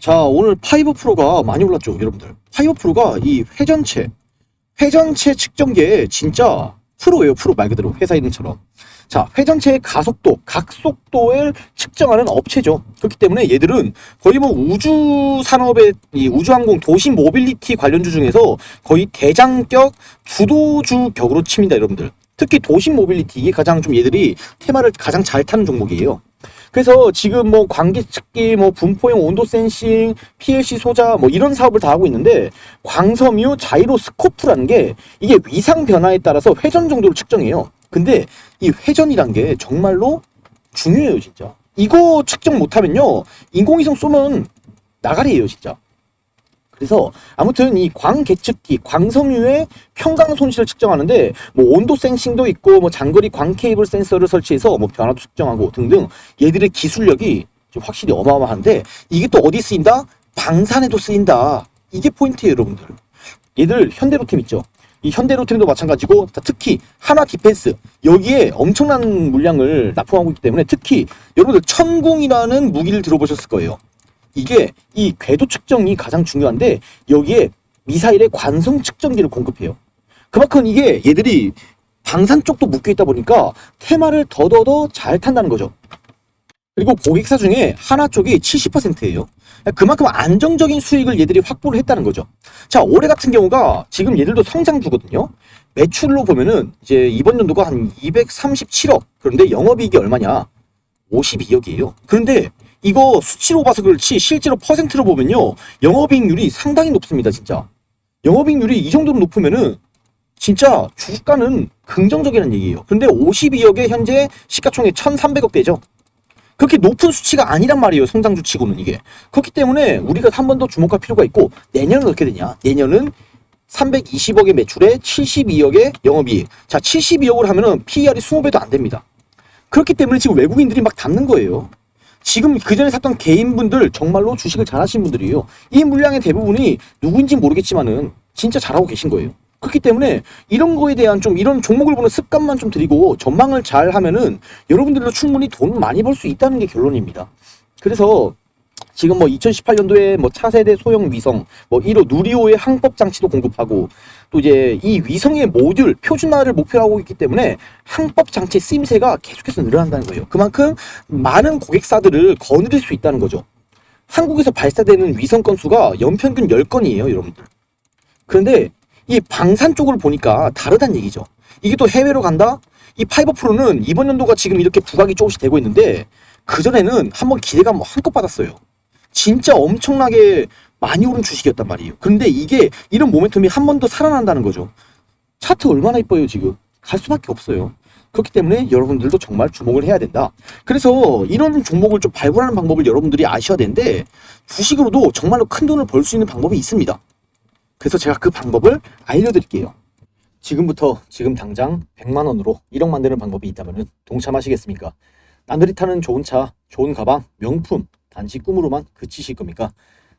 자, 오늘 파이버 프로가 많이 올랐죠, 여러분들. 파이버 프로가 이 회전체, 회전체 측정계에 진짜 프로예요, 프로 말 그대로 회사 이름처럼. 자, 회전체의 가속도, 각속도를 측정하는 업체죠. 그렇기 때문에 얘들은 거의 뭐 우주 산업의 이 우주항공 도시 모빌리티 관련주 중에서 거의 대장격 주도주 격으로 칩니다, 여러분들. 특히 도시 모빌리티 이게 가장 좀 얘들이 테마를 가장 잘 타는 종목이에요. 그래서 지금 뭐 관계 측기, 뭐 분포형 온도 센싱, PLC 소자 뭐 이런 사업을 다 하고 있는데 광섬유 자이로 스코프라는 게 이게 위상 변화에 따라서 회전 정도를 측정해요. 근데 이 회전이란 게 정말로 중요해요, 진짜. 이거 측정 못하면요, 인공위성 쏘면 나가리예요, 진짜. 그래서 아무튼 이 광계측기, 광섬유의 평강 손실을 측정하는데 뭐 온도 센싱도 있고 뭐 장거리 광 케이블 센서를 설치해서 뭐 변화도 측정하고 등등 얘들의 기술력이 좀 확실히 어마어마한데 이게 또 어디 쓰인다? 방산에도 쓰인다. 이게 포인트예요, 여러분들. 얘들 현대로템 있죠. 이 현대로템도 마찬가지고 특히 하나 디펜스 여기에 엄청난 물량을 납품하고 있기 때문에 특히 여러분들 천궁이라는 무기를 들어보셨을 거예요. 이게 이 궤도 측정이 가장 중요한데 여기에 미사일의 관성 측정기를 공급해요. 그만큼 이게 얘들이 방산 쪽도 묶여 있다 보니까 테마를 더더더 잘 탄다는 거죠. 그리고 고객사 중에 하나 쪽이 70%예요. 그만큼 안정적인 수익을 얘들이 확보를 했다는 거죠. 자, 올해 같은 경우가 지금 얘들도 성장주거든요. 매출로 보면은 이제 이번 연도가 한 237억. 그런데 영업이익이 얼마냐? 52억이에요. 그런데 이거 수치로 봐서 그렇지 실제로 퍼센트로 보면요. 영업이익률이 상당히 높습니다, 진짜. 영업이익률이 이 정도로 높으면은 진짜 주가는 긍정적이라는 얘기예요. 근데 52억에 현재 시가총액 1,300억 대죠. 그렇게 높은 수치가 아니란 말이에요. 성장주 치고는 이게. 그렇기 때문에 우리가 한 번 더 주목할 필요가 있고 내년은 어떻게 되냐? 내년은 320억의 매출에 72억의 영업이익. 자, 72억을 하면은 PER이 20배도 안 됩니다. 그렇기 때문에 지금 외국인들이 막 담는 거예요. 지금 그 전에 샀던 개인분들 정말로 주식을 잘하신 분들이에요. 이 물량의 대부분이 누구인지 모르겠지만은 진짜 잘하고 계신 거예요. 그렇기 때문에 이런 거에 대한 좀 이런 종목을 보는 습관만 좀 드리고 전망을 잘 하면은 여러분들도 충분히 돈 많이 벌 수 있다는 게 결론입니다. 그래서 지금 뭐 2018년도에 뭐 차세대 소형 위성, 뭐 1호 누리호의 항법 장치도 공급하고 또 이제 이 위성의 모듈 표준화를 목표하고 있기 때문에 항법 장치 쓰임새가 계속해서 늘어난다는 거예요. 그만큼 많은 고객사들을 거느릴 수 있다는 거죠. 한국에서 발사되는 위성 건수가 연평균 10건이에요, 여러분들. 그런데 이 방산 쪽을 보니까 다르다는 얘기죠. 이게 또 해외로 간다? 이 파이버 프로는 이번 연도가 지금 이렇게 부각이 조금씩 되고 있는데 그전에는 한번 기대감 뭐 한껏 받았어요. 진짜 엄청나게 많이 오른 주식이었단 말이에요. 근데 이게 이런 모멘텀이 한 번 더 살아난다는 거죠. 차트 얼마나 이뻐요, 지금. 갈 수밖에 없어요. 그렇기 때문에 여러분들도 정말 주목을 해야 된다. 그래서 이런 종목을 좀 발굴하는 방법을 여러분들이 아셔야 되는데 주식으로도 정말로 큰 돈을 벌 수 있는 방법이 있습니다. 그래서 제가 그 방법을 알려드릴게요. 지금부터 지금 당장 100만 원으로 1억 만드는 방법이 있다면 동참하시겠습니까? 남들이 타는 좋은 차, 좋은 가방, 명품 단지 꿈으로만 그치실 겁니까?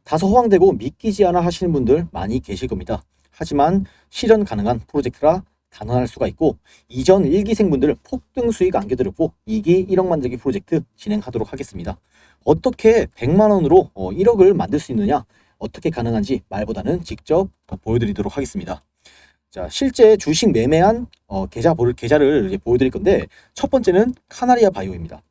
다소 허황되고 믿기지 않아 하시는 분들 많이 계실 겁니다. 하지만 실현 가능한 프로젝트라 단언할 수가 있고 이전 1기생분들 폭등 수익 안겨드렸고 2기 1억 만들기 프로젝트 진행하도록 하겠습니다. 어떻게 100만 원으로 1억을 만들 수 있느냐 어떻게 가능한지 말보다는 직접 보여드리도록 하겠습니다. 자, 실제 주식 매매한 어, 계좌를 이제 보여드릴 건데 첫 번째는 카나리아 바이오입니다.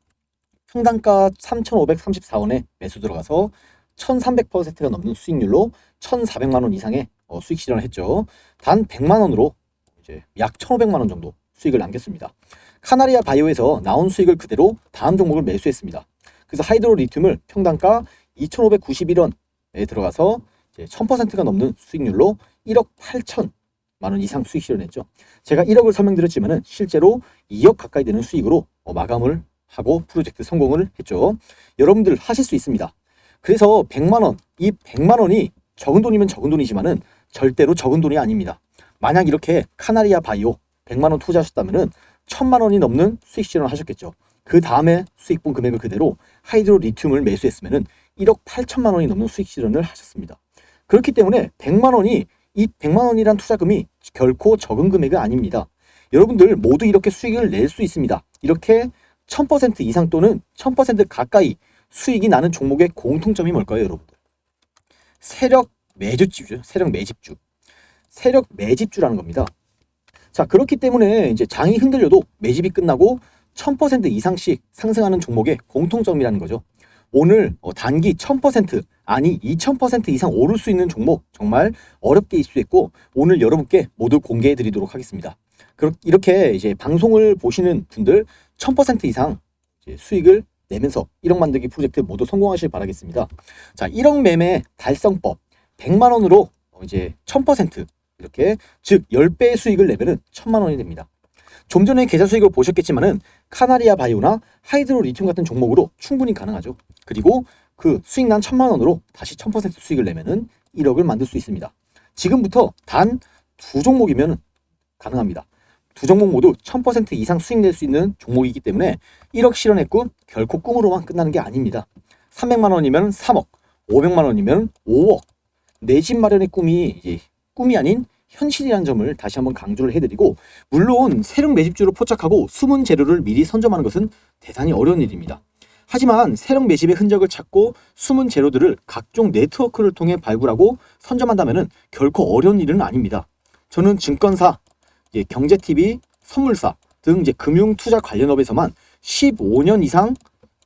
평단가 3,534원에 매수 들어가서 1,300%가 넘는 수익률로 1,400만 원 이상의 어, 수익 실현을 했죠. 단 100만 원으로 이제 약 1,500만 원 정도 수익을 남겼습니다. 카나리아 바이오에서 나온 수익을 그대로 다음 종목을 매수했습니다. 그래서 하이드로 리튬을 평단가 2,591원에 들어가서 이제 1,000%가 넘는 수익률로 1억 8천 만원 이상 수익 실현했죠. 제가 1억을 설명드렸지만은 실제로 2억 가까이 되는 수익으로 어, 마감을 하고 프로젝트 성공을 했죠. 여러분들 하실 수 있습니다. 그래서 100만 원, 이 100만 원이 적은 돈이면 적은 돈이지만은 절대로 적은 돈이 아닙니다. 만약 이렇게 카나리아 바이오 100만 원 투자하셨다면은 1000만 원이 넘는 수익 실현을 하셨겠죠. 그 다음에 수익분 금액을 그대로 하이드로 리튬을 매수했으면은 1억 8천만 원이 넘는 수익 실현을 하셨습니다. 그렇기 때문에 100만 원이 이 100만 원이란 투자금이 결코 적은 금액은 아닙니다. 여러분들 모두 이렇게 수익을 낼 수 있습니다. 이렇게 1000% 이상 또는 1000% 가까이 수익이 나는 종목의 공통점이 뭘까요, 여러분들? 세력 매주주죠. 세력 매집주. 세력 매집주라는 겁니다. 자, 그렇기 때문에 이제 장이 흔들려도 매집이 끝나고 1000% 이상씩 상승하는 종목의 공통점이라는 거죠. 오늘 어, 단기 1000% 아니 2000% 이상 오를 수 있는 종목 정말 어렵게 입수했고 오늘 여러분께 모두 공개해 드리도록 하겠습니다. 이렇게 이제 방송을 보시는 분들 1000% 이상 이제 수익을 내면서 1억 만들기 프로젝트 모두 성공하실 바라겠습니다. 자, 1억 매매 달성법 100만 원으로 어, 이제 1000% 이렇게 즉 10배의 수익을 내면은 1000만 원이 됩니다. 좀 전에 계좌 수익을 보셨겠지만은 카나리아 바이오나 하이드로 리튬 같은 종목으로 충분히 가능하죠. 그리고 그 수익 난 1000만 원으로 다시 1000% 수익을 내면은 1억을 만들 수 있습니다. 지금부터 단 두 종목이면 가능합니다. 두 종목 모두 1000% 이상 수익 낼 수 있는 종목이기 때문에 1억 실현의 꿈 결코 꿈으로만 끝나는 게 아닙니다. 300만 원이면 3억, 500만 원이면 5억. 내 집 마련의 꿈이 이제 꿈이 아닌 현실이라는 점을 다시 한번 강조를 해드리고 물론 세력 매집주로 포착하고 숨은 재료를 미리 선점하는 것은 대단히 어려운 일입니다. 하지만 세력 매집의 흔적을 찾고 숨은 재료들을 각종 네트워크를 통해 발굴하고 선점한다면 결코 어려운 일은 아닙니다. 저는 증권사, 이제 경제TV, 선물사 등 이제 금융 투자 관련 업에서만 15년 이상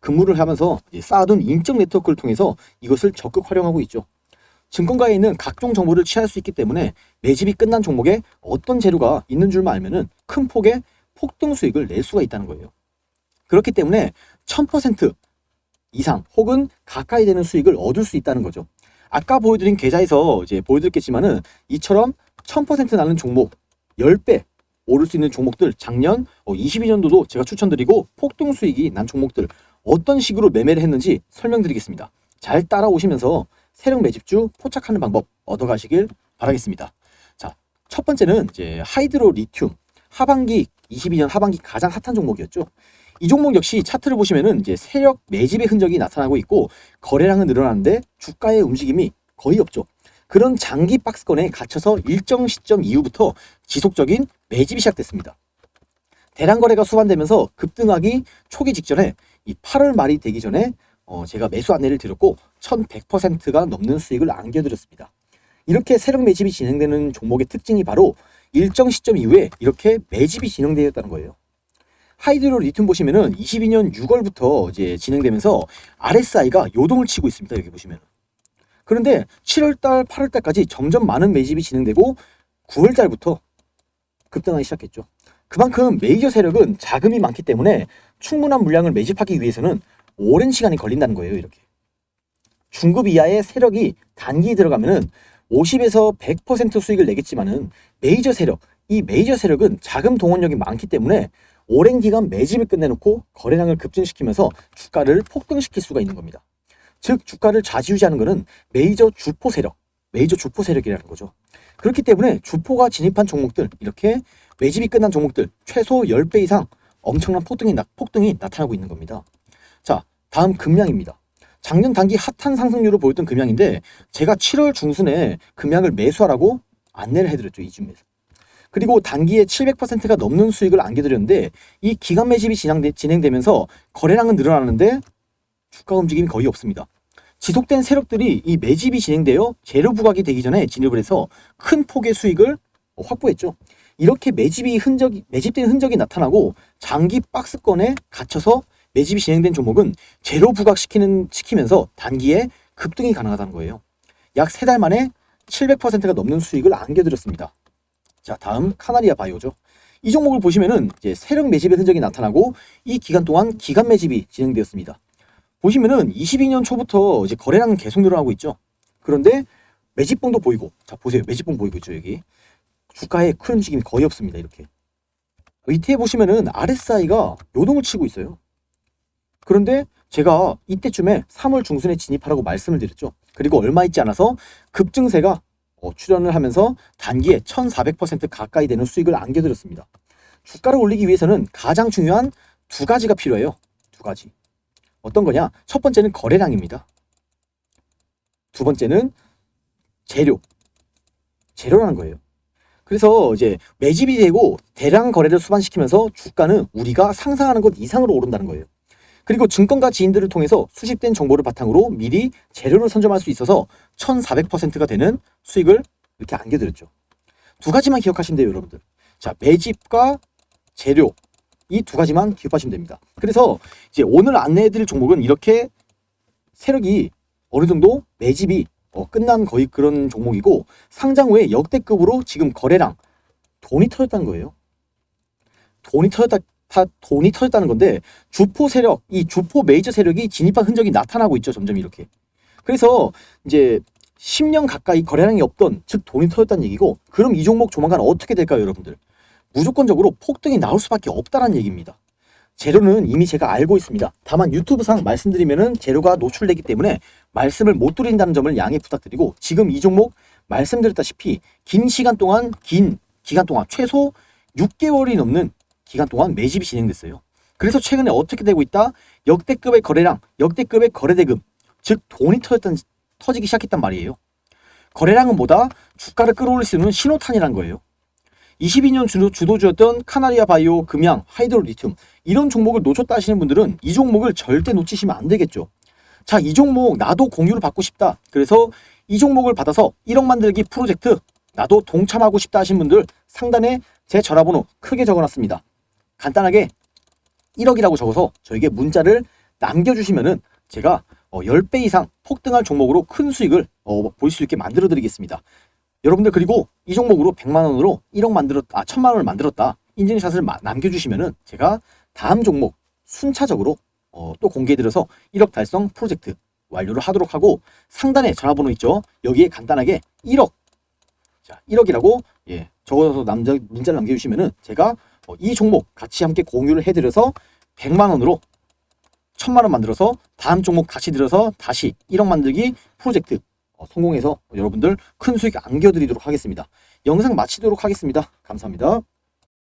근무를 하면서 쌓아둔 인적 네트워크를 통해서 이것을 적극 활용하고 있죠. 증권가에 있는 각종 정보를 취할 수 있기 때문에 매집이 끝난 종목에 어떤 재료가 있는 줄만 알면은 큰 폭의 폭등 수익을 낼 수가 있다는 거예요. 그렇기 때문에 1000% 이상 혹은 가까이 되는 수익을 얻을 수 있다는 거죠. 아까 보여드린 계좌에서 이제 보여드렸겠지만은 이처럼 1000% 나는 종목 10배 오를 수 있는 종목들 작년 22년도도 제가 추천드리고 폭등 수익이 난 종목들 어떤 식으로 매매를 했는지 설명드리겠습니다. 잘 따라오시면서 세력 매집주 포착하는 방법 얻어가시길 바라겠습니다. 자, 첫 번째는 이제 하이드로 리튬 하반기 22년 하반기 가장 핫한 종목이었죠. 이 종목 역시 차트를 보시면은 이제 세력 매집의 흔적이 나타나고 있고 거래량은 늘어나는데 주가의 움직임이 거의 없죠. 그런 장기 박스권에 갇혀서 일정 시점 이후부터 지속적인 매집이 시작됐습니다. 대량 거래가 수반되면서 급등하기 초기 직전에 이 8월 말이 되기 전에 어, 제가 매수 안내를 드렸고 1100%가 넘는 수익을 안겨드렸습니다. 이렇게 세력 매집이 진행되는 종목의 특징이 바로 일정 시점 이후에 이렇게 매집이 진행되었다는 거예요. 하이드로 리튬 보시면은 22년 6월부터 이제 진행되면서 RSI가 요동을 치고 있습니다. 여기 보시면. 그런데 7월달, 8월달까지 점점 많은 매집이 진행되고 9월달부터 급등하기 시작했죠. 그만큼 메이저 세력은 자금이 많기 때문에 충분한 물량을 매집하기 위해서는 오랜 시간이 걸린다는 거예요. 이렇게. 중급 이하의 세력이 단기에 들어가면은 50에서 100% 수익을 내겠지만은 메이저 세력, 이 메이저 세력은 자금 동원력이 많기 때문에 오랜 기간 매집을 끝내놓고 거래량을 급증시키면서 주가를 폭등시킬 수가 있는 겁니다. 즉 주가를 좌지우지하는 것은 메이저 주포 세력, 메이저 주포 세력이라는 거죠. 그렇기 때문에 주포가 진입한 종목들 이렇게 매집이 끝난 종목들 최소 10배 이상 엄청난 폭등이, 나, 폭등이 나타나고 있는 겁니다. 자, 다음 금양입니다. 작년 단기 핫한 상승률을 보였던 금양인데 제가 7월 중순에 금양을 매수하라고 안내를 해드렸죠 이쯤에서. 그리고 단기에 700%가 넘는 수익을 안겨드렸는데 이 기간 매집이 진행되, 진행되면서 거래량은 늘어나는데 주가 움직임이 거의 없습니다. 지속된 세력들이 이 매집이 진행되어 재료 부각이 되기 전에 진입을 해서 큰 폭의 수익을 확보했죠. 이렇게 매집이 흔적이 매집된 흔적이 나타나고 장기 박스권에 갇혀서 매집이 진행된 종목은 재료 부각시키는 시키면서 단기에 급등이 가능하다는 거예요. 약 세 달 만에 700%가 넘는 수익을 안겨드렸습니다. 자, 다음 카나리아 바이오죠. 이 종목을 보시면은 이제 세력 매집의 흔적이 나타나고 이 기간 동안 기간 매집이 진행되었습니다. 보시면은 22년 초부터 이제 거래량은 계속 늘어나고 있죠. 그런데 매집봉도 보이고, 자 보세요, 매집봉 보이고 있죠 여기. 주가에 큰 움직임이 거의 없습니다 이렇게. 밑에 보시면은 RSI가 요동을 치고 있어요. 그런데 제가 이때쯤에 3월 중순에 진입하라고 말씀을 드렸죠. 그리고 얼마 있지 않아서 급증세가 어, 출현을 하면서 단기에 1400% 가까이 되는 수익을 안겨드렸습니다. 주가를 올리기 위해서는 가장 중요한 두 가지가 필요해요. 두 가지. 어떤 거냐? 첫 번째는 거래량입니다. 두 번째는 재료. 재료라는 거예요. 그래서 이제 매집이 되고 대량 거래를 수반시키면서 주가는 우리가 상상하는 것 이상으로 오른다는 거예요. 그리고 증권가 지인들을 통해서 수집된 정보를 바탕으로 미리 재료를 선점할 수 있어서 1400%가 되는 수익을 이렇게 안겨드렸죠. 두 가지만 기억하시면 돼요, 여러분들. 자, 매집과 재료. 이 두 가지만 기억하시면 됩니다. 그래서 이제 오늘 안내해드릴 종목은 이렇게 세력이 어느 정도 매집이 어, 끝난 거의 그런 종목이고 상장 후에 역대급으로 지금 거래량 돈이 터졌다는 거예요. 돈이 터졌다, 다 돈이 터졌다는 건데 주포 세력, 이 주포 메이저 세력이 진입한 흔적이 나타나고 있죠. 점점 이렇게. 그래서 이제 10년 가까이 거래량이 없던 즉 돈이 터졌다는 얘기고 그럼 이 종목 조만간 어떻게 될까요, 여러분들? 무조건적으로 폭등이 나올 수밖에 없다는 얘기입니다. 재료는 이미 제가 알고 있습니다. 다만 유튜브상 말씀드리면은 재료가 노출되기 때문에 말씀을 못 드린다는 점을 양해 부탁드리고 지금 이 종목 말씀드렸다시피 긴 시간 동안 긴 기간 동안 최소 6개월이 넘는 기간 동안 매집이 진행됐어요. 그래서 최근에 어떻게 되고 있다? 역대급의 거래량, 역대급의 거래대금, 즉 돈이 터졌던 터지기 시작했단 말이에요. 거래량은 뭐다? 주가를 끌어올릴 수 있는 신호탄이란 거예요. 22년 주도, 주도주였던 카나리아 바이오, 금양, 하이드로 리튬 이런 종목을 놓쳤다 하시는 분들은 이 종목을 절대 놓치시면 안 되겠죠. 자, 이 종목 나도 공유를 받고 싶다. 그래서 이 종목을 받아서 1억 만들기 프로젝트 나도 동참하고 싶다 하신 분들 상단에 제 전화번호 크게 적어놨습니다. 간단하게 1억이라고 적어서 저에게 문자를 남겨주시면은 제가 어, 10배 이상 폭등할 종목으로 큰 수익을 어, 볼수 있게 만들어 드리겠습니다. 여러분들 그리고 이 종목으로 100만 원으로 1억 만들었 아 1000만 원을 만들었다. 인증샷을 마- 남겨주시면은 제가 다음 종목 순차적으로 어, 또 공개해 드려서 1억 달성 프로젝트 완료를 하도록 하고 상단에 전화번호 있죠. 여기에 간단하게 1억 자 1억이라고 예 적어서 남자 문자를 남겨주시면은 제가 어, 이 종목 같이 함께 공유를 해드려서 100만 원으로 1000만 원 만들어서 다음 종목 같이 들어서 다시 1억 만들기 프로젝트 어, 성공해서 여러분들 큰 수익 안겨드리도록 하겠습니다. 영상 마치도록 하겠습니다. 감사합니다.